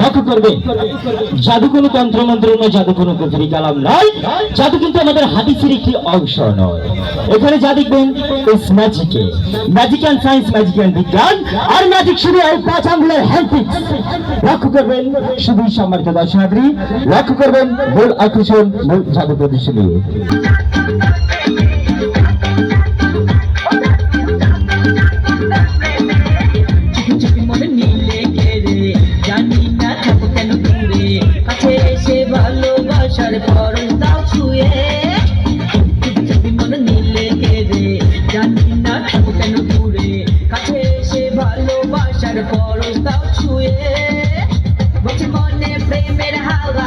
লক্ষ্য করবে জাদু কোনো তন্ত্রমন্ত্র নয় জাদু কোনো কুফরি কালাম নয়। জাদু কিন্তু আমাদের হাদিসের একটি অংশ নয়। এখানে যা দেখবেন ইস ম্যাজিকে magic and science magic and বিজ্ঞান। আর ম্যাজিক শুধু এই পাঁচ আঙ্গুলের হ্যান্ডপিক্স লক্ষ্য করবেন শুধুই সম্মানিত দর্শনার্থী। লক্ষ্য করবেন, মূল আকর্ষণ, মূল জাদু প্রদর্শনী। প্রেমের হাওয়া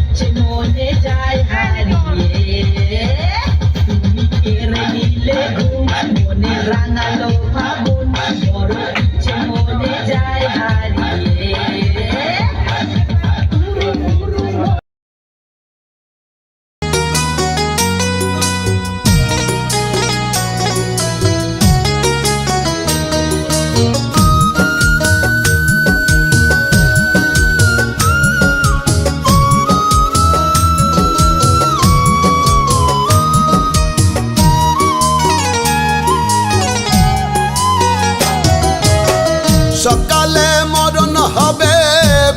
সকালে মরণ হবে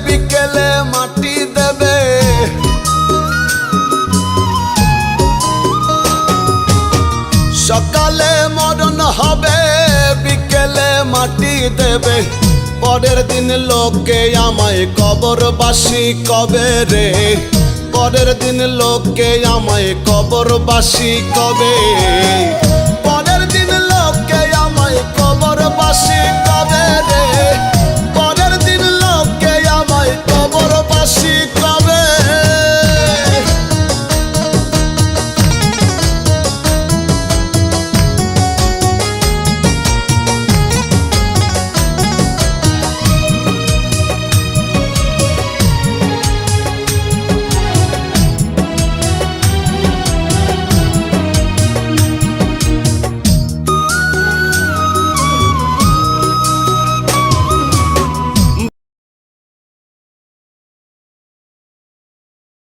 বিকেলে মাটি দেবে। সকালে হবে মাটি দেবে। পরের দিন লোকে আমায় কবরবাসী কবে রে? পরের দিন লোকে আমায় কবরবাসী কবে?